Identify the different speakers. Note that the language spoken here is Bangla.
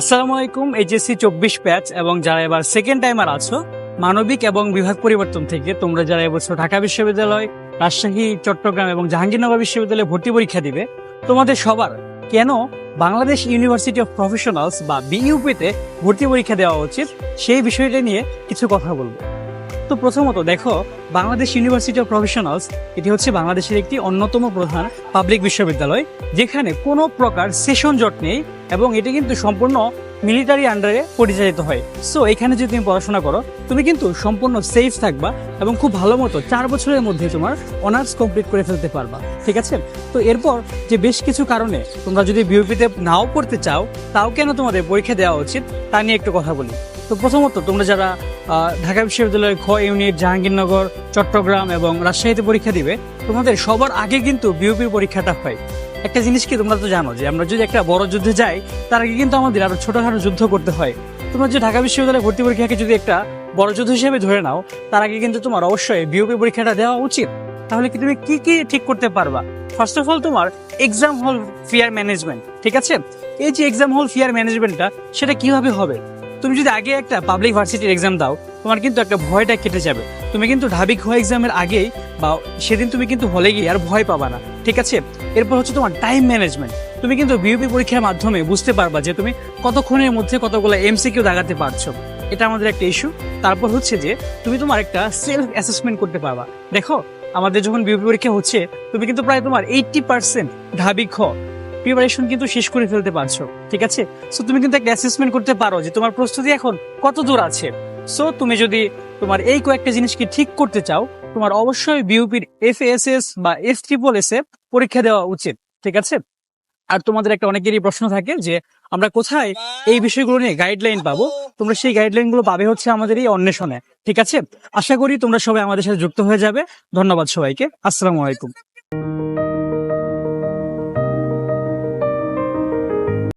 Speaker 1: আসসালামু আলাইকুম এইচএসসি চব্বিশ প্যাচ এবং যারা এবার সেকেন্ড টাইমার আছো, মানবিক এবং বিভাগ পরিবর্তন থেকে তোমরা যারা এবছর ঢাকা বিশ্ববিদ্যালয়, রাজশাহী, চট্টগ্রাম এবং জাহাঙ্গীরনগর বিশ্ববিদ্যালয়ে ভর্তি পরীক্ষা দিবে, তোমাদের সবার কেন বাংলাদেশ ইউনিভার্সিটি অফ প্রফেশনালস বা বিইউপিতে ভর্তি পরীক্ষা দেওয়া উচিত, সেই বিষয়টা নিয়ে কিছু কথা বলব। তো প্রথমত দেখো, বাংলাদেশ ইউনিভার্সিটি অফ প্রফেশনালস এটি হচ্ছে বাংলাদেশের একটি অন্যতম প্রধান পাবলিক বিশ্ববিদ্যালয়, যেখানে কোনো প্রকার সেশন জট নেই এবং এটি কিন্তু সম্পূর্ণ মিলিটারি আন্ডারে পরিচালিত হয়। সো এখানে যদি তুমি পড়াশোনা করো, তুমি কিন্তু সম্পূর্ণ সেফ থাকবা এবং খুব ভালো মতো চার বছরের মধ্যে তোমার অনার্স কমপ্লিট করে ফেলতে পারবা, ঠিক আছে? তো এরপর যে বেশ কিছু কারণে তোমরা যদি বিউপিতে নাও পড়তে চাও, তাও কেন তোমাদের পরীক্ষা দেওয়া উচিত তা নিয়ে একটু কথা বলি। তো প্রথমত তোমরা যারা ঢাকা বিশ্ববিদ্যালয়ের খ ইউনিট, জাহাঙ্গীরনগর, চট্টগ্রাম এবং রাজশাহীতে পরীক্ষা দিবে। তোমাদের সবার আগে কিন্তু বিউপির পরীক্ষাটা হয়। একটা জিনিস কি তোমরা তো জানো যে আমরা যদি একটা বড় যুদ্ধে যাই, তার আগে কিন্তু আমাদের আরও ছোটখাটো যুদ্ধ করতে হয়। তোমরা যে ঢাকা বিশ্ববিদ্যালয়ে ভর্তি পরীক্ষাকে যদি একটা বড় যুদ্ধ হিসেবে ধরে নাও, তার আগে কিন্তু তোমার অবশ্যই বিউপি পরীক্ষাটা দেওয়া উচিত। তাহলে কি তুমি কি কি ঠিক করতে পারবা? ফার্স্ট অফ অল তোমার এক্সাম হল ফিয়ার ম্যানেজমেন্ট ঠিক আছে? এই যে এক্সাম হল ফিয়ার ম্যানেজমেন্টটা সেটা কীভাবে হবে? তুমি যদি আগে একটা পাবলিক ভার্সিটির এক্সাম দাও, তোমার কিন্তু একটা ভয়টা কেটে যাবে। তুমি কিন্তু ঢাবি খোয়া এক্সামের আগেই বা সেদিন তুমি কিন্তু হলে গিয়ে আর ভয় পাবা না, ঠিক আছে? এরপর হচ্ছে তোমার টাইম ম্যানেজমেন্ট তুমি কিন্তু বিউপি পরীক্ষার মাধ্যমে বুঝতে পারবা যে তুমি কতক্ষণের মধ্যে কতগুলো এমসিকিউ দাগাতে পারছ। এটা আমাদের একটা ইস্যু তারপর হচ্ছে যে তুমি তোমার একটা সেলফ অ্যাসেসমেন্ট করতে পারবা। দেখো, আমাদের যখন বিউপি পরীক্ষা হচ্ছে, তুমি কিন্তু প্রায় তোমার এইটটি পার্সেন্ট ঢাবি খ প্রিপারেশন কিন্তু শেষ করে ফেলতে পারছ, ঠিক আছে? সো তুমি কিন্তু একটা অ্যাসেসমেন্ট করতে পারো যে তোমার প্রস্তুতি এখন কত দূর আছে। সো তুমি যদি তোমার এই কয়েকটা জিনিসকে ঠিক করতে চাও, তোমার অবশ্যই বিউপির এফ এস এস বা এফ ট্রিপল এস এ পরীক্ষা দেওয়া উচিত, ঠিক আছে? আর তোমাদের একটা অনেকেরই প্রশ্ন থাকে যে, আমরা কোথায় এই বিষয়গুলো নিয়ে গাইডলাইন পাবো? তোমরা সেই গাইডলাইনগুলো পাবে হচ্ছে আমাদের এই অন্বেষণে, ঠিক আছে? আশা করি তোমরা সবাই আমাদের সাথে যুক্ত হয়ে যাবে। ধন্যবাদ সবাইকে। আসসালামু আলাইকুম।